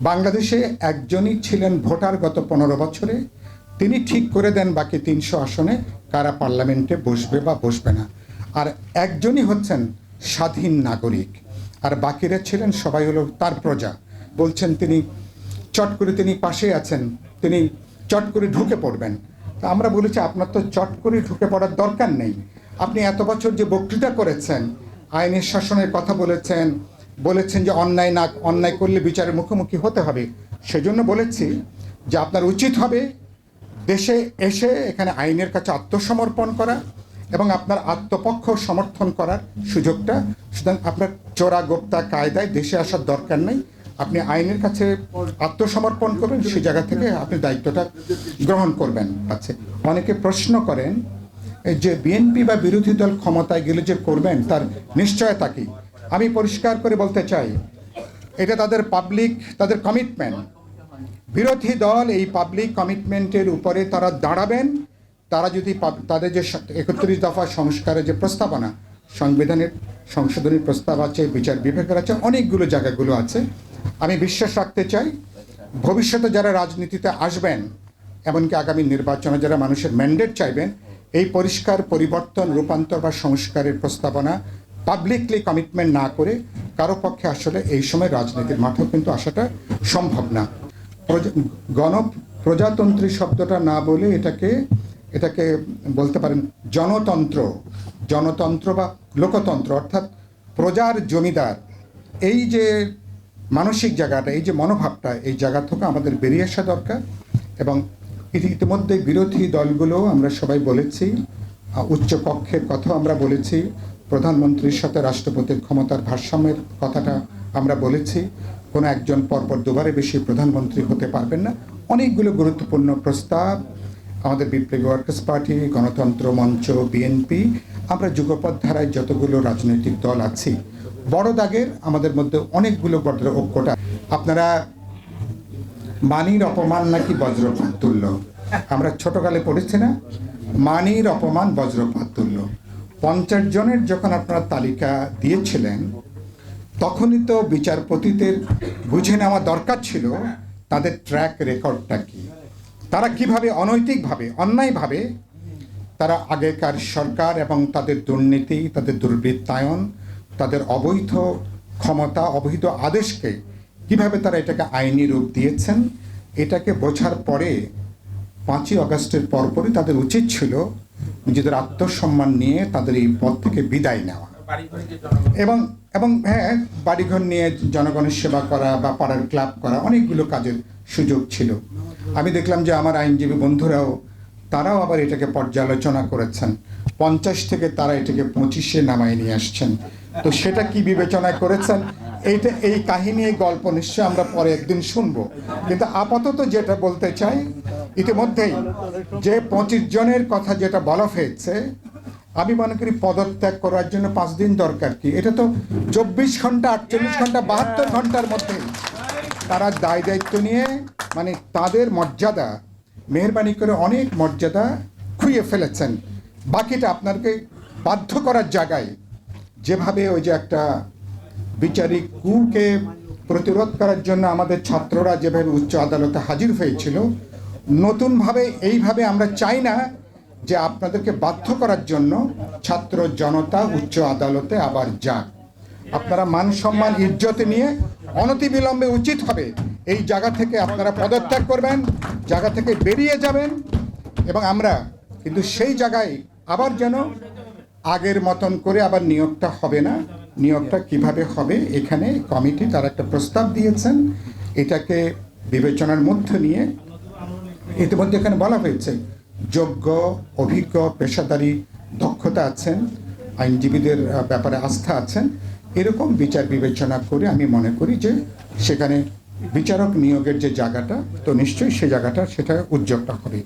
বাংলাদেশে একজনই ছিলেন ভোটার গত পনেরো বছরে। তিনি ঠিক করে দেন বাকি তিনশো আসনে কারা পার্লামেন্টে বসবে বা বসবে না। আর একজনই হচ্ছেন স্বাধীন নাগরিক। আর বাকিরা ছিলেন সবাই হলো তার প্রজা। বলছেন তিনি, চট করে তিনি পাশে আছেন। তিনি চট করে ঢুকে পড়বেন। তা আমরা বলেছি, আপনার তো চট করে ঢুকে পড়ার দরকার নেই। আপনি এত বছর যে বক্তৃতা করেছেন, আইনের শাসনের কথা বলেছেন বলেছেন যে অন্যায় না, অন্যায় করলে বিচারের মুখোমুখি হতে হবে। সেজন্য বলেছি যে আপনার উচিত হবে দেশে এসে এখানে আইনের কাছে আত্মসমর্পণ করা এবং আপনার আত্মপক্ষ সমর্থন করার সুযোগটা। সুতরাং আপনার চোরা গোপ্তা কায়দায় দেশে আসার দরকার নেই। আপনি আইনের কাছে আত্মসমর্পণ করবেন সেই জায়গা থেকে আপনি দায়িত্বটা গ্রহণ করবেন। আছে অনেকে প্রশ্ন করেন যে বিএনপি বা বিরোধী দল ক্ষমতায় গেলে যে করবেন, তার নিশ্চয়তা কি? আমি পরিষ্কার করে বলতে চাই, এটা তাদের পাবলিক তাদের কমিটমেন্ট বিরোধী দল এই পাবলিক কমিটমেন্টের উপরে তারা দাঁড়াবেন, তারা যদি তাদের যে একত্রিশ দফা সংস্কারের যে প্রস্তাবনা, সংবিধানের সংশোধনী প্রস্তাব আছে, বিচার বিভাগের আছে, অনেকগুলো জায়গাগুলো আছে। আমি বিশ্বাস রাখতে চাই, ভবিষ্যতে যারা রাজনীতিতে আসবেন, এমনকি আগামী নির্বাচনে যারা মানুষের ম্যান্ডেট চাইবেন, এই পরিষ্কার পরিবর্তন, রূপান্তর বা সংস্কারের প্রস্তাবনা পাবলিকলি কমিটমেন্ট না করে কারও পক্ষে আসলে এই সময় রাজনীতির মাঠেও কিন্তু আসাটা সম্ভব না। গণ, প্রজাতন্ত্রী শব্দটা না বলে এটাকে এটাকে বলতে পারেন জনতন্ত্র জনতন্ত্র বা লোকতন্ত্র, অর্থাৎ প্রজার জমিদার। এই যে মানসিক জায়গাটা, এই যে মনোভাবটা, এই জায়গা থেকে আমাদের বেরিয়ে আসা দরকার এবং ইতি- ইতিমধ্যে বিরোধী দলগুলো আমরা সবাই বলেছি আহ, উচ্চ কক্ষের কথাও আমরা বলেছি প্রধানমন্ত্রীর সাথে রাষ্ট্রপতির ক্ষমতার ভারসাম্যের কথাটা আমরা বলেছি। কোনো একজন পরপর দুবারে বেশি প্রধানমন্ত্রী হতে পারবেন না। অনেকগুলো গুরুত্বপূর্ণ প্রস্তাব আমাদের বিপ্লবী ওয়ার্কার্স পার্টি গণতন্ত্র মঞ্চ বিএনপি আমরা যুগপৎ ধারায় যতগুলো রাজনৈতিক দল আছি। বড় দাগের আমাদের মধ্যে অনেকগুলো বড় ঐক্যটা। আপনারা মানির অপমান নাকি বজ্রপাত তুল্য আমরা ছোটকালে পড়েছি না? মানির অপমান বজ্রপাত তুল্য পঞ্চাশ জনের যখন আপনারা তালিকা দিয়েছিলেন, তখনই তো বিচারপতিদের বুঝে নেওয়া দরকার ছিল তাদের ট্র্যাক রেকর্ডটা কি। তারা কীভাবে অনৈতিকভাবে, অন্যায়ভাবে তারা আগেকার সরকার এবং তাদের দুর্নীতি, তাদের দুর্বৃত্তায়ন, তাদের অবৈধ ক্ষমতা, অবৈধ আদেশকে কীভাবে তারা এটাকে আইনি রূপ দিয়েছেন, এটাকে বোঝার পরে পাঁচই আগস্টের পরপরই তাদের উচিত ছিল নিজেদের আত্মসম্মান নিয়ে তাদের এই পদ থেকে বিদায় নেওয়া। এবং এবং হ্যাঁ বাড়িঘর নিয়ে জনগণের সেবা করা বা পাড়ার ক্লাব করা অনেকগুলো কাজের সুযোগ ছিল। আমি দেখলাম যে আমার আইনজীবী বন্ধুরাও, তারাও আবার এটাকে পর্যালোচনা করেছেন। পঞ্চাশ থেকে তারা এটাকে পঁচিশে নামায় নিয়ে আসছেন। তো সেটা কি বিবেচনা করেছেন? এইটা, এই কাহিনী, এই গল্প নিশ্চয় আমরা পরে একদিন শুনব। কিন্তু আপাতত যেটা বলতে চাই ইতিমধ্যেই যে পঁচিশ জনের কথা যেটা বলা হয়েছে, আমি মনে করি পদত্যাগ করার জন্য পাঁচ দিন দরকার কি? এটা তো চব্বিশ ঘণ্টা, আটচল্লিশ ঘণ্টা, বাহাত্তর ঘণ্টার মধ্যে তারা দায় দায়িত্ব নিয়ে মানে তাদের মর্যাদা, মেহরবানি করে অনেক মর্যাদা খুইয়ে ফেলেছেন। বাকিটা আপনাকে বাধ্য করার জায়গায় যেভাবে ওই যে একটা বিচারিক কুকে প্রতিরোধ করার জন্য আমাদের ছাত্ররা যেভাবে উচ্চ আদালতে হাজির হয়েছিল নতুনভাবে এইভাবে আমরা চাই না যে আপনাদেরকে বাধ্য করার জন্য ছাত্র জনতা উচ্চ আদালতে আবার যাক। আপনারা মান সম্মান, ইজ্জতে নিয়ে অনতিবিলম্বে উচিত হবে এই জায়গা থেকে আপনারা পদত্যাগ করবেন, জায়গা থেকে বেরিয়ে যাবেন এবং আমরা কিন্তু সেই জায়গায় আবার যেন আগের মতন করে আবার নিয়োগটা হবে না। নিয়োগটা কীভাবে হবে এখানে কমিটি তার একটা প্রস্তাব দিয়েছেন। এটাকে বিবেচনার মধ্যে নিয়ে ইতিমধ্যে এখানে বলা হয়েছে, যোগ্য, অভিজ্ঞ, পেশাদারী দক্ষতা আছেন, আইনজীবীদের ব্যাপারে আস্থা আছেন। এরকম বিচার বিবেচনা করে আমি মনে করি যে সেখানে বিচারক নিয়োগের যে জায়গাটা, তো নিশ্চয়ই সে জায়গাটা সেটা উদ্যোগটা হবে